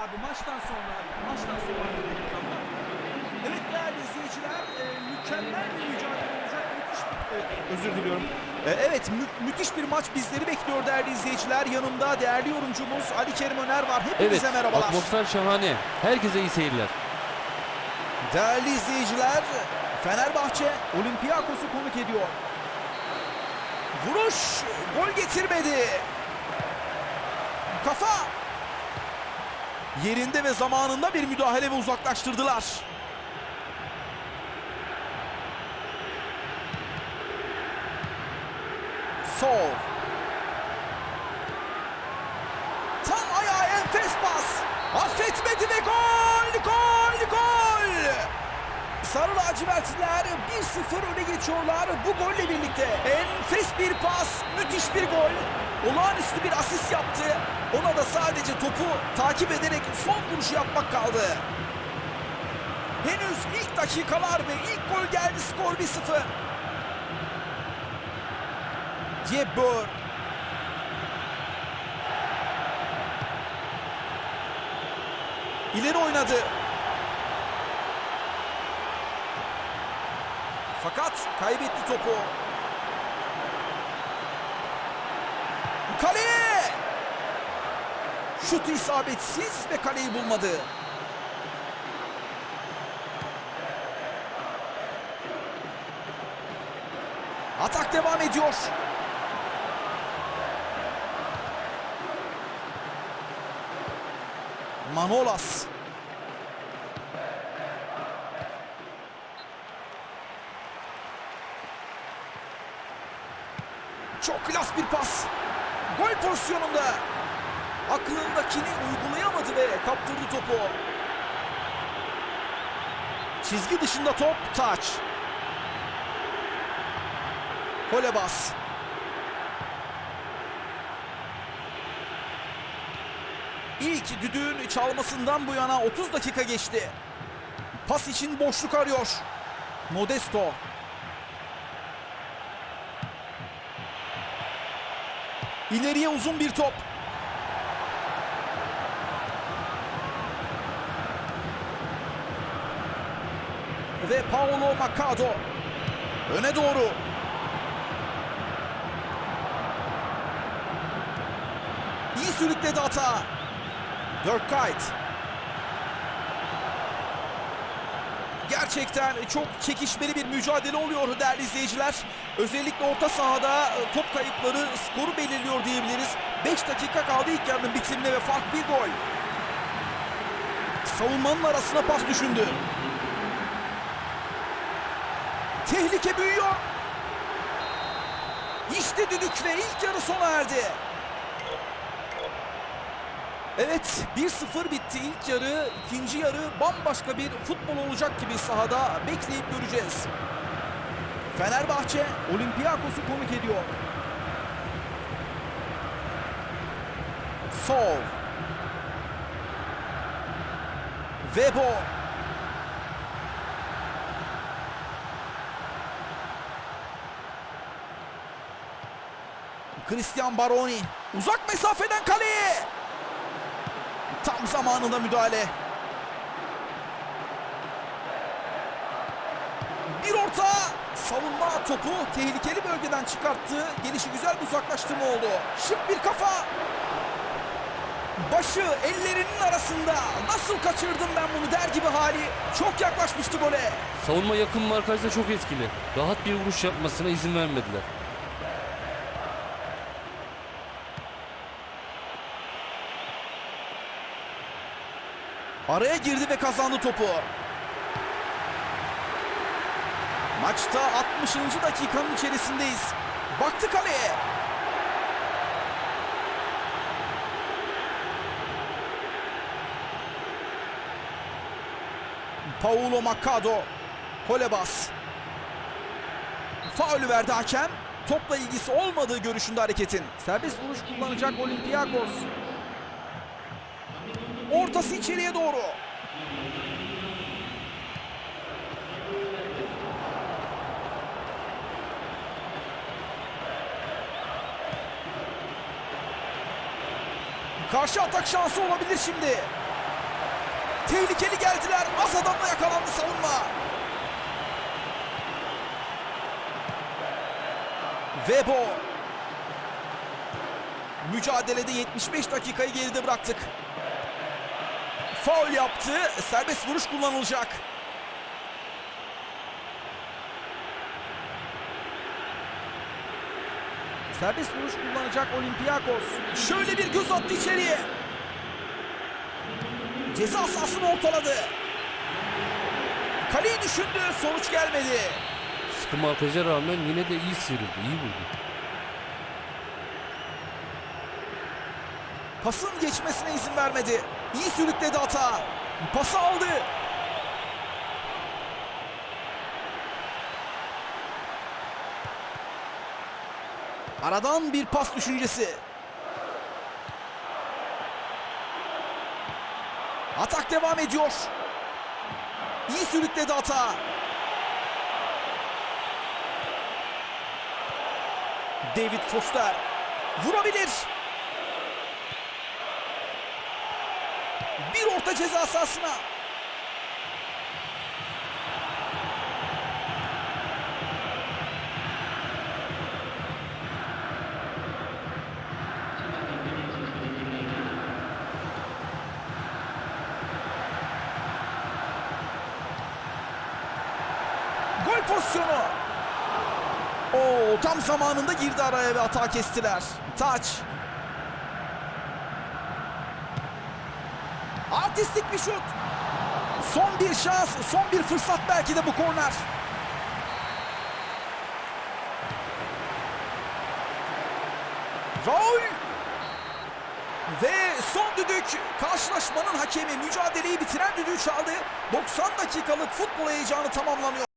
Abi maçtan sonra, maçtan sonra. Evet değerli izleyiciler, e, mükemmel bir mücadele olacak. Müthiş bir, e, özür diliyorum. E, evet, mü- müthiş bir maç bizleri bekliyor değerli izleyiciler. Yanımda değerli yorumcumuz Ali Kerim Öner var. Evet, Hepinize merhabalar. atmosfer şahane. Herkese iyi seyirler. Değerli izleyiciler, Fenerbahçe Olympiakos'u konuk ediyor. Vuruş, gol getirmedi. Kafa. Yerinde ve zamanında bir müdahale ve uzaklaştırdılar. Sol. Tam ayağa enfes pas. Affetmedi ve gol, gol, gol. Sarı lacivertliler 1-0 öne geçiyorlar bu golle birlikte. Enfes bir pas, müthiş bir gol. Olağanüstü bir asist yaptı. Ona da sadece topu takip ederek son vuruşu yapmak kaldı. Henüz ilk dakikalar ve ilk gol geldi skor 1-0. Diebor. İleri oynadı. Fakat kaybetti topu. Kaleye! Şut isabetsiz ve kaleyi bulmadı. Atak devam ediyor. Manolas. Çok klas bir pas. Gol pozisyonunda. Aklındakini uygulayamadı ve kaptırdı topu. Çizgi dışında top taç. Kolebas. İlk düdüğün çalmasından bu yana 30 dakika geçti. Pas için boşluk arıyor. Modesto. İleriye uzun bir top. Ve Paolo Macado öne doğru. İyi sürükledi hata. Dirk Kuyt. Gerçekten çok çekişmeli bir mücadele oluyor değerli izleyiciler. Özellikle orta sahada e, top kayıpları skoru belirliyor diyebiliriz. 5 dakika kaldı ilk yarının bitimine ve fark bir gol. Savunmanın arasına pas düşündü. Tehlike büyüyor. İşte düdük ve ilk yarı sona erdi. Evet 1-0 bitti ilk yarı. ikinci yarı bambaşka bir futbol olacak gibi sahada bekleyip göreceğiz. Fenerbahçe Olympiakos'u konuk ediyor. Sol. Vebo. Christian Baroni uzak mesafeden kaleye. Tam zamanında müdahale. Bir orta savunma topu tehlikeli bölgeden çıkarttı. Gelişi güzel bir uzaklaştırma oldu. Şık bir kafa. Başı ellerinin arasında. Nasıl kaçırdım ben bunu der gibi hali. Çok yaklaşmıştı gole. Savunma yakın markajda çok etkili. Rahat bir vuruş yapmasına izin vermediler. Araya girdi ve kazandı topu. Maçta 60. dakikanın içerisindeyiz. Baktı kaleye. Paulo Macado. Kolebas. Faulü verdi hakem. Topla ilgisi olmadığı görüşünde hareketin. Serbest vuruş kullanacak Olympiakos. Ortası içeriye doğru. Karşı atak şansı olabilir şimdi. Tehlikeli geldiler. Az adamla yakalandı savunma. Vebo. Mücadelede 75 dakikayı geride bıraktık. Faul yaptı. Serbest vuruş kullanılacak. Serbest vuruş kullanacak Olympiakos. Şöyle bir göz attı içeriye. Ceza sahasını ortaladı. Kaleyi düşündü. Sonuç gelmedi. Sıkı markaja rağmen yine de iyi sıyrıldı. iyi vurdu. Pasın geçmesine izin vermedi. İyi sürükledi hata. Pası aldı. Aradan bir pas düşüncesi. Atak devam ediyor. İyi sürükledi hata. David Foster vurabilir. Bir orta ceza sahasına. Gol pozisyonu. Oo, tam zamanında girdi araya ve hata kestiler. Taç. Artistik bir şut. Son bir şans, son bir fırsat belki de bu korner. Raul ve son düdük karşılaşmanın hakemi mücadeleyi bitiren düdüğü çaldı. 90 dakikalık futbol heyecanı tamamlanıyor.